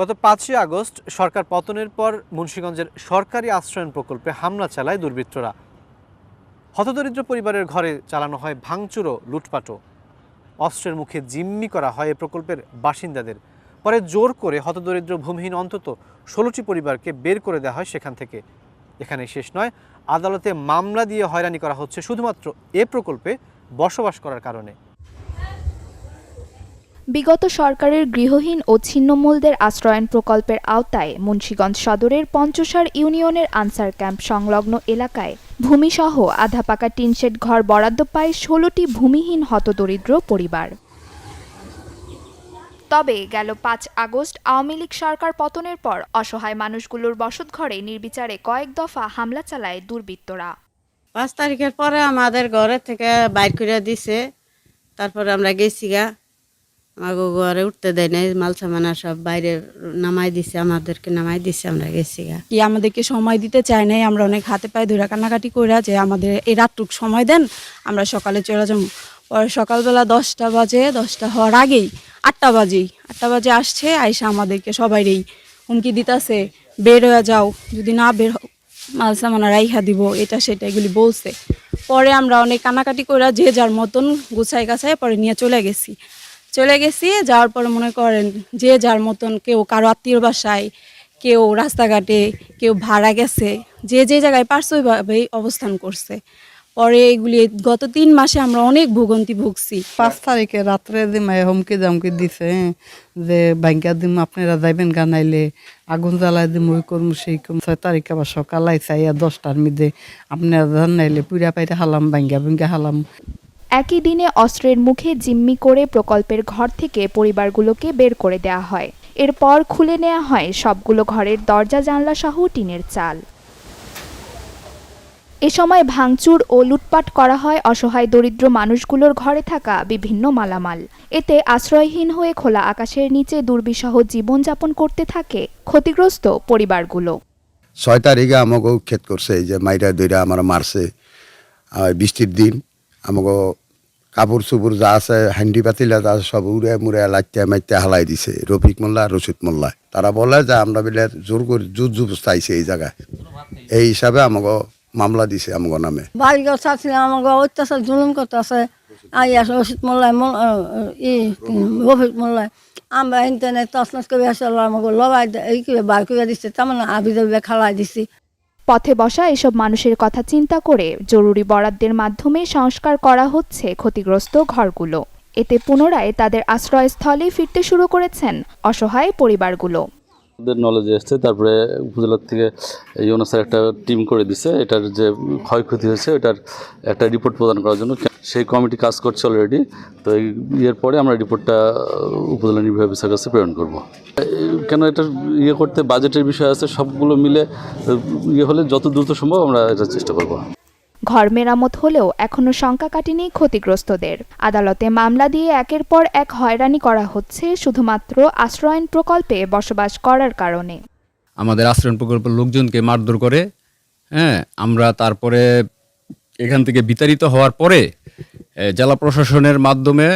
গত পাঁচই আগস্ট সরকার পতনের পর মুন্সীগঞ্জের সরকারি আশ্রয়ণ প্রকল্পে হামলা চালায় দুর্বৃত্তরা। হতদরিদ্র পরিবারের ঘরে চালানো হয় ভাঙচুর ও লুটপাটও। অস্ত্রের মুখে জিম্মি করা হয় এ প্রকল্পের বাসিন্দাদের। পরে জোর করে হতদরিদ্র ভূমিহীন অন্তত ষোলোটি পরিবারকে বের করে দেওয়া হয় সেখান থেকে। এখানে শেষ নয়, আদালতে মামলা দিয়ে হয়রানি করা হচ্ছে শুধুমাত্র এ প্রকল্পে বসবাস করার কারণে। বিগত সরকারের গৃহহীন ও ছিন্নমূলদের আশ্রয়ন প্রকল্পের আওতায় মুন্সীগঞ্জ সদরের পঞ্চসার ইউনিয়নের আনসার ক্যাম্প সংলগ্ন এলাকায় ভূমিসহ আধা পাকা টিনশেড ঘর বরাদ্দ পায় ষোলোটি ভূমিহীন হতদরিদ্র পরিবার। তবে গেল পাঁচ আগস্ট আওয়ামী লীগ সরকার পতনের পর অসহায় মানুষগুলোর বসতঘরে নির্বিচারে কয়েক দফা হামলা চালায় দুর্বৃত্তরা। পাঁচ তারিখের পরে আমাদের ঘরে থেকে বাইর করে দিছে, তারপরে আমরা গেছি গা। আমাকে ঘরে উঠতে দেয় নাই, মাল সামানা সব বাইরে নামাই দিছে, আমাদেরকে নামাই দিছে, আমরা গেছি গা। কি আমাদেরকে সময় দিতে চায় নাই? আমরা অনেক হাতে পায়ে ধরে কান্নাকাটি কইরা যে আমাদের এই রাতটুক সময় দেন, আমরা সকালে চলে যাব। পরে সকালবেলা দশটা বাজে, দশটা হওয়ার আগেই আটটা বাজেই, আটটা বাজে আসছে, আইসা আমাদেরকে সবাইরেই হুমকি দিতাছে, বের হয়ে যাও, যদি না বের মাল সামানা রাইখা দিব, এটা সেটা এগুলি বলছে। পরে আমরা অনেক কানাকাটি করে যে যার মতন গুছাই গাছাই পরে নিয়ে চলে গেছি। চলে গেছি যাওয়ার পরে মনে করেন যে যার মতন কেউ কারও আত্মীয় বাসায় কেউ রাস্তাঘাটে কেউ ভাড়া গেছে যে যে জায়গায় পারছে ওইভাবেই অবস্থান করছে। পরে এগুলি গত তিন মাসে আমরা অনেক ভোগান্তি ভুগছি। পাঁচ তারিখে রাত্রে দিমায় হুমকি দামকি দিছে হ্যাঁ, যে ব্যাংকা দিম আপনারা যাইবেন গা নাইলে আগুন জ্বালাই দিম ওই করব সেই কম ছয় তারিখ আবার সকাল আইসাইয়া দশটার মধ্যে আপনারা যান নাইলে পুরা পাইতে হালাম ব্যাংকা ব্যাংকা হালাম। একই দিনে অস্ত্রের মুখে জিম্মি করে প্রকল্পের ঘর থেকে পরিবারগুলোকে বের করে দেওয়া হয়। এরপর খুলে নেওয়া হয় সবগুলো ঘরের দরজা জানলা সহ টিনের চাল। এ সময় ভাঙচুর ও লুটপাট করা হয় অসহায় দরিদ্র মানুষগুলোর ঘরে থাকা বিভিন্ন মালামাল। এতে আশ্রয়হীন হয়ে খোলা আকাশের নিচে দুর্বিসহ জীবনযাপন করতে থাকে ক্ষতিগ্রস্ত পরিবারগুলো। ছয় তারিখে আমাকে ক্ষেত করছে যে মাইরা দইরা আমার মারছে। বৃষ্টির দিন আমাকে কাপড় চুপড় যা আছে, হান্ডি পাতিলা যা আছে, সব উড়ে মুড়ে লাইতে মাইতে হালাই দিছে, রফিক মোল্লা, রশিদ মোল্লা। তারা বলে যে আমরা বিলে জোর করে জুবস্তা আইছে এই জায়গায়। এই হিসাবে আমাকে মামলা দিছে আমাকে নামে। বাড়ি ঘর ছাড়ছিল আমাকে অত্যাচার, জুলুম করতেছে আই আসে, রশিদ মোল্লাই মোল ই, রফিক মোল্লাই আমরা ইন্টারনেট তসনস করে আসলে আমাকে লড়াই এই করে বার করে দিচ্ছে তেমন আবি দেবে খালাই দিছি। পথে বসা এসব মানুষের কথা চিন্তা করে জরুরি বরাদ্দের মাধ্যমে সংস্কার করা হচ্ছে ক্ষতিগ্রস্ত ঘরগুলো। এতে পুনরায় তাদের আশ্রয়স্থলে ফিরতে শুরু করেছেন অসহায় পরিবারগুলো। ওদের নলেজে এসছে, তারপরে উপজেলার থেকে ইউনোসের একটা টিম করে দিছে, এটার যে ক্ষয়ক্ষতি হয়েছে, এটার একটা রিপোর্ট প্রদান করার জন্য সেই কমিটি কাজ করছে অলরেডি তো এই ইয়ের পরে আমরা রিপোর্টটা উপজেলা নির্বাহী অফিসার কাছে প্রেরণ করব। কেন এটা ইয়ে করতে বাজেটের বিষয় আছে সবগুলো মিলে ইয়ে হলে যত দ্রুত সম্ভব আমরা এটা চেষ্টা করব। ঘর মেরামত হলেও এখনও শঙ্কা কাটেনি ক্ষতিগ্রস্তদের। আদালতে মামলা দিয়ে একের পর এক হয়রানি করা হচ্ছে শুধুমাত্র আশ্রয়ন প্রকল্পে বসবাস করার কারণে। আমাদের আশ্রয়ণ প্রকল্পের লোকজনকে মারধর করে হ্যাঁ আমরা তারপরে এখান থেকে বিতাড়িত হওয়ার পরে জেলা প্রশাসনের মাধ্যমে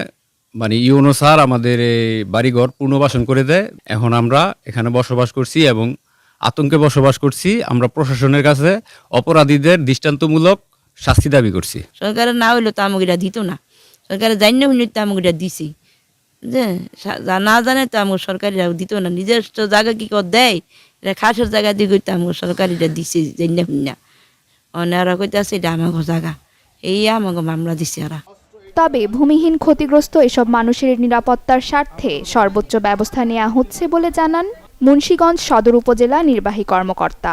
মানে ইউনো স্যার আমাদের এই বাড়িঘর পুনর্বাসন করে দেয়। এখন আমরা এখানে বসবাস করছি এবং আতঙ্কে বসবাস করছি। আমরা প্রশাসনের কাছে অপরাধীদের দৃষ্টান্তমূলক শাস্তি দাবি করছি। সরকারের না হইলে তো আমাকে দিত না। সরকারের জান্য হইলে তো আমাকে দিছি। যে না জানে তো আমাকে সরকারিরা দিত না। নিজস্ব জায়গা কি কর দেয়? এটা খাসের জায়গা দিয়ে করতে আমাকে সরকারিরা দিছে জান্য না। অনেরা কইতে আছে এটা আমাকে জায়গা। এই আমাকে মামলা দিছে ওরা। তবে ভূমিহীন ক্ষতিগ্রস্ত এসব মানুষের নিরাপত্তার স্বার্থে সর্বোচ্চ ব্যবস্থা নেওয়া হচ্ছে বলে জানান মুন্সীগঞ্জ সদর উপজেলা নির্বাহী কর্মকর্তা।